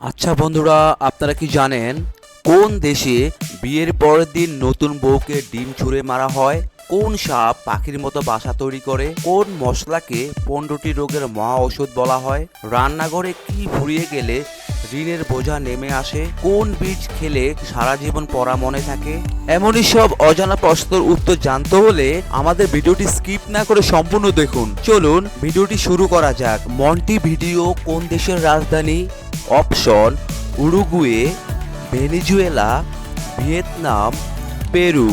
আচ্ছা বন্ধুরা, আপনারা কি জানেন কোন দেশে বিয়ের পরের দিন নতুন বউকে ডিম ছুঁড়ে মারা হয়? কোন সাপ পাখির মতো বাসা তৈরি করে? কোন মশলাকে পনেরোটি রোগের মহা ওষুধ বলা হয়? রান্নাঘরে কি ফুরিয়ে গেলে ঋণের বোঝা নেমে আসে। কোন বীজ খেলে সারা জীবন পড়া মনে থাকে? এমনই সব অজানা প্রশ্নের উত্তর জানতে হলে আমাদের ভিডিওটি স্কিপ না করে সম্পূর্ণ দেখুন। চলুন, ভিডিওটি শুরু করা যাক। মন্টি ভিডিও কোন দেশের রাজধানী? Option, Uruguay, Venezuela, Vietnam, Peru.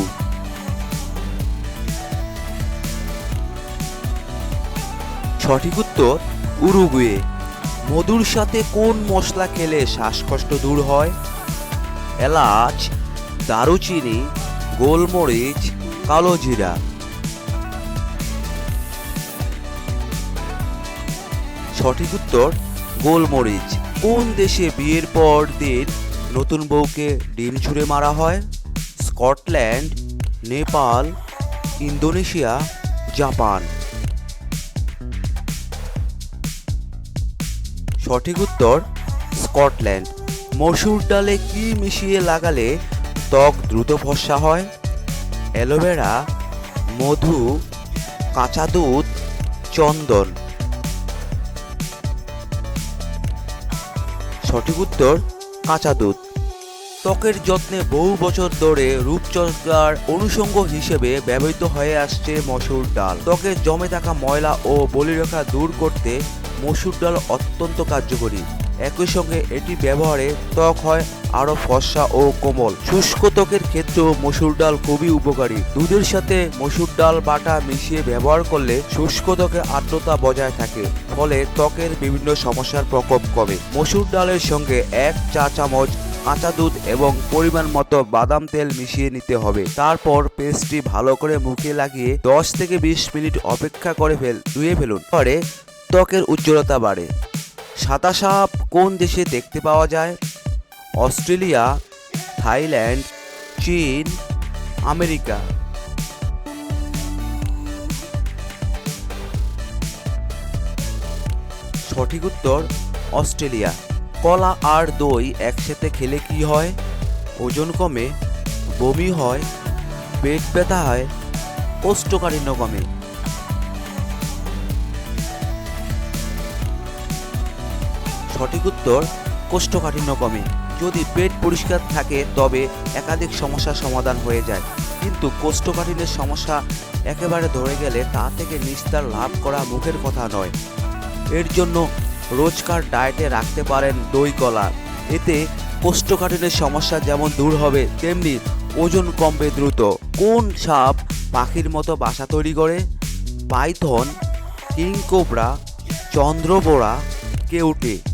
সঠিক উত্তর, উরুগুয়ে। মধুর সাথে কোন মশলা খেলে শ্বাসকষ্ট দূর হয়? এলাচ, দারুচিনি, গোলমরিচ, কালো জিরা। সঠিক উত্তর, গোলমরিচ। কোন দেশে বিয়ের পর দিন নতুন বউকে ডিম ছুঁড়ে মারা হয়? Scotland, Nepal, Indonesia, Japan. সঠিক উত্তর, স্কটল্যান্ড। মসুর ডালে কি মিশিয়ে লাগালে ত্বক দ্রুত ফর্সা হয়? অ্যালোভেরা, মধু, কাঁচা দুধ, চন্দন। সঠিক উত্তর, কাঁচা দুধ। ত্বকের যত্নে বহু বছর ধরে রূপচর্চার অনুষঙ্গ হিসেবে ব্যবহৃত হয়ে আসছে মসুর ডাল। ত্বকে জমে থাকা ময়লা ও বলিরেখা দূর করতে মসুর ডাল অত্যন্ত কার্যকরী। একই সঙ্গে এটি ব্যবহারে ত্বক হয় আরও ফর্সা ও কোমল। শুষ্ক ত্বকের ক্ষেত্রেও মসুর ডাল খুবই উপকারী। দুধের সাথে মসুর ডাল বাটা মিশিয়ে ব্যবহার করলে শুষ্ক ত্বকের আর্দ্রতা বজায় থাকে, ফলে ত্বকের বিভিন্ন সমস্যার প্রকোপ কমে। মসুর ডালের সঙ্গে এক চা চামচ কাঁচা দুধ এবং পরিমাণ মতো বাদাম তেল মিশিয়ে নিতে হবে। তারপর পেস্টটি ভালো করে মুখে লাগিয়ে 10 থেকে 20 মিনিট অপেক্ষা করে ফেল, ধুয়ে ফেলুন। পরে ত্বকের উজ্জ্বলতা বাড়ে। সাদা সাপ কোন দেশে দেখতে পাওয়া যায়? অস্ট্রেলিয়া, থাইল্যান্ড, চীন, আমেরিকা। সঠিক উত্তর, অস্ট্রেলিয়া। কলা আর দই একসাথে খেলে কি হয়? ওজন কমে, বমি হয়, পেট ব্যথা হয়, কোষ্ঠকাঠিন্য কমে। সঠিক উত্তর কোষ্ঠকাঠিন্য কমে। যদি পেট পরিষ্কার থাকে, তবে একাধিক সমস্যার সমাধান হয়ে যায়। কিন্তু কোষ্ঠকাঠিন্যের সমস্যা একেবারে ধরে গেলে তা থেকে নিস্তার লাভ করা মুখের কথা নয়। এর জন্য রোজকার ডায়েটে রাখতে পারেন দই, কলা। এতে কোষ্ঠকাঠিন্যের সমস্যা যেমন দূর হবে, তেমনি ওজন কমবে দ্রুত। কোন সাপ পাখির মতো বাসা তৈরি করে? পাইথন, কিংকোবরা চন্দ্রবোড়া কেউটে।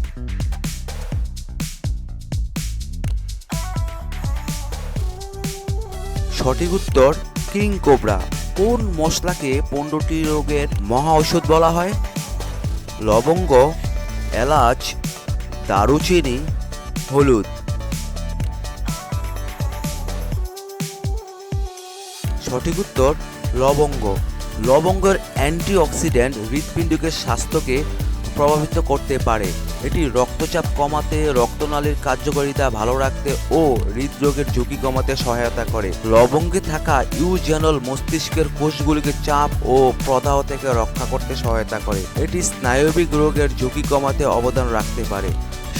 সঠিক উত্তর কিং কোবরা। কোন মশলাকে পনেরোটি রোগের মহা ঔষধ বলা হয়? লবঙ্গ, এলাচ, দারুচিনি, হলুদ। সঠিক উত্তর, লবঙ্গ। লবঙ্গের অ্যান্টিঅক্সিডেন্ট হৃৎপিণ্ডকে স্বাস্থ্যকে প্রভাবিত করতে পারে। এটি রক্তচাপ কমাতে, রক্তনালীর কার্যকারিতা ভালো রাখতে ও হৃদরোগের ঝুঁকি কমাতে সহায়তা করে। লবঙ্গে থাকা ইউজেনল মস্তিষ্কের কোষগুলিকে চাপ ও প্রদাহ থেকে রক্ষা করতে সহায়তা করে। এটি স্নায়বিক রোগের ঝুঁকি কমাতে অবদান রাখতে পারে।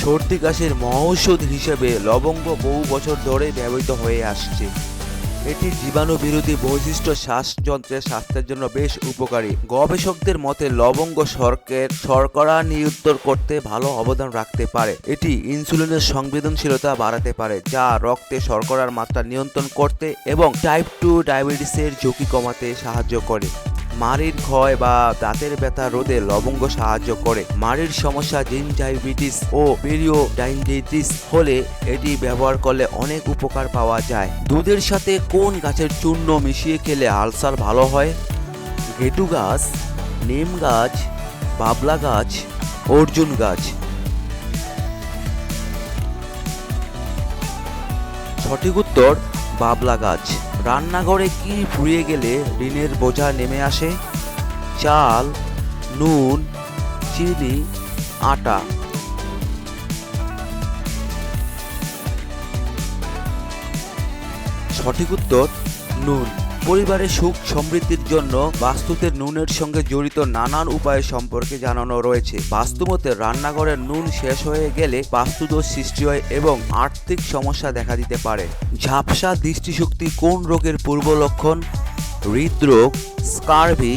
সর্দি কাশির মহৌষধ হিসেবে লবঙ্গ বহু বছর ধরে ব্যবহৃত হয়ে আসছে। এটি জীবাণু বিরোধী বৈশিষ্ট্য শ্বাসযন্ত্রের স্বাস্থ্যের জন্য বেশ উপকারী। গবেষকদের মতে, লবঙ্গ শর্কের শর্করা নিয়ন্ত্রণ করতে ভালো অবদান রাখতে পারে। এটি ইনসুলিনের সংবেদনশীলতা বাড়াতে পারে, যা রক্তে শর্করার মাত্রা নিয়ন্ত্রণ করতে এবং টাইপ টু ডায়াবেটিসের ঝুঁকি কমাতে সাহায্য করে। মাড়ির ক্ষয় বা দাঁতের ব্যথা রোধে লবঙ্গ সাহায্য করে। মাড়ির সমস্যা জিনজাইবিটিস ও পেরিও পেরিওডাইন্ডিটিস হলে এটি ব্যবহার করলে অনেক উপকার পাওয়া যায়। দুধের সাথে কোন গাছের চূর্ণ মিশিয়ে খেলে আলসার ভালো হয়? গেটু গাছ, নিম গাছ, বাবলা গাছ, অর্জুন গাছ। সঠিক উত্তর, বাবলা গাছ। রান্নাঘরে কি ফুরিয়ে গেলে ঋণের বোঝা নেমে আসে? চাল, নুন, চিনি, আটা। সঠিক উত্তর, নুন। পরিবারের সুখ সমৃদ্ধির জন্য বাস্তুতে নুনের সঙ্গে জড়িত নানান উপায় সম্পর্কে জানানো রয়েছে। বাস্তুমতে রান্নাঘরের নুন শেষ হয়ে গেলে বাস্তুদোষ সৃষ্টি হয় এবং আর্থিক সমস্যা দেখা দিতে পারে। ঝাপসা দৃষ্টিশক্তি কোন রোগের পূর্ব লক্ষণ? হৃদরোগ, স্কারভি,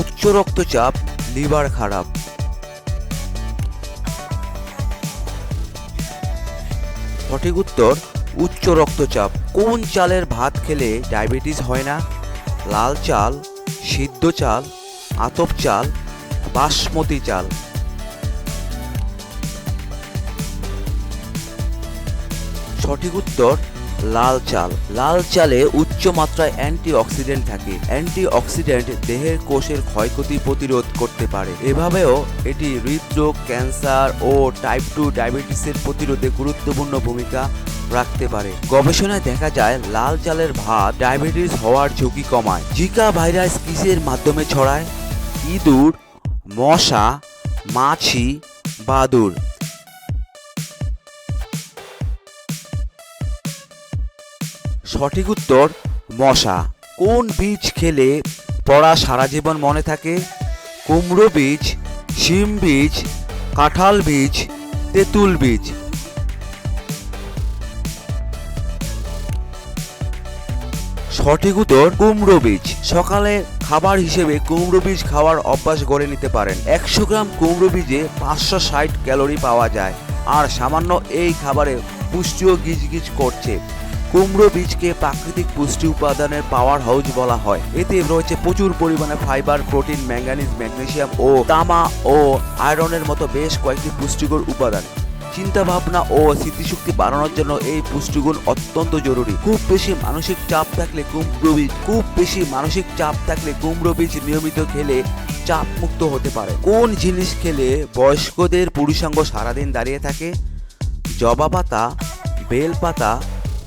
উচ্চ রক্তচাপ, লিভার খারাপ। সঠিক উত্তর উচ্চ রক্তচাপ। কোন চালের ভাত খেলে ডায়াবেটিস হয় না? লাল চাল, সিদ্ধ চাল, আতপ চাল, বাসমতি চাল। সঠিক উত্তর লাল চাল। লাল চালে উচ্চ মাত্রায় অ্যান্টি অক্সিডেন্ট থাকে। অ্যান্টি অক্সিডেন্ট দেহের কোষের ক্ষয়ক্ষতি প্রতিরোধ করতে পারে। এভাবেও এটি হৃদরোগ, ক্যান্সার ও টাইপ টু ডায়াবেটিসের প্রতিরোধে গুরুত্বপূর্ণ ভূমিকা রাখতে পারে। গবেষণায় দেখা যায়, লাল চালের ভাত ডায়াবেটিস হওয়ার ঝুঁকি কমায়। জিকা ভাইরাস কিসের মাধ্যমে ছড়ায়? ইঁদুর, মশা, মাছি, বাদুর। সঠিক উত্তর, মশা। কোন বীজ খেলে পড়া সারা জীবন মনে থাকে? কুমড়ো বীজ, শিম বীজ, কাঁঠাল বীজ, তেঁতুল বীজ। সঠিক উত্তর, কুমড়ো বীজ। সকালে খাবার হিসেবে কুমড়ো বীজ খাওয়ার অভ্যাস গড়ে নিতে পারেন। একশো গ্রাম কুমড়ো বীজে পাঁচশো ষাট ক্যালোরি পাওয়া যায়। আর সামান্য এই খাবারে পুষ্টিও গিজগিজ করছে। কুমড়ো বীজকে প্রাকৃতিক পুষ্টি উপাদানের পাওয়ার হাউস বলা হয়। এতে রয়েছে প্রচুর পরিমাণে ফাইবার প্রোটিন ম্যাঙ্গানিজ ম্যাগনেসিয়াম ও তামা ও আয়রনের মতো বেশ কয়েকটি পুষ্টিকর উপাদান। চিন্তা ভাবনা ও স্মৃতিশক্তি বাড়ানোর জন্য এই পুষ্টিগুণ অত্যন্ত জরুরি। খুব বেশি মানসিক চাপ থাকলে কুমড়ো বীজ খুব বেশি মানসিক চাপ থাকলে কুমড়ো বীজ নিয়মিত খেলে চাপ মুক্ত হতে পারে। কোন জিনিস খেলে বয়স্কদের পুরুষাঙ্গ সারাদিন দাঁড়িয়ে থাকে? জবা পাতা, বেল পাতা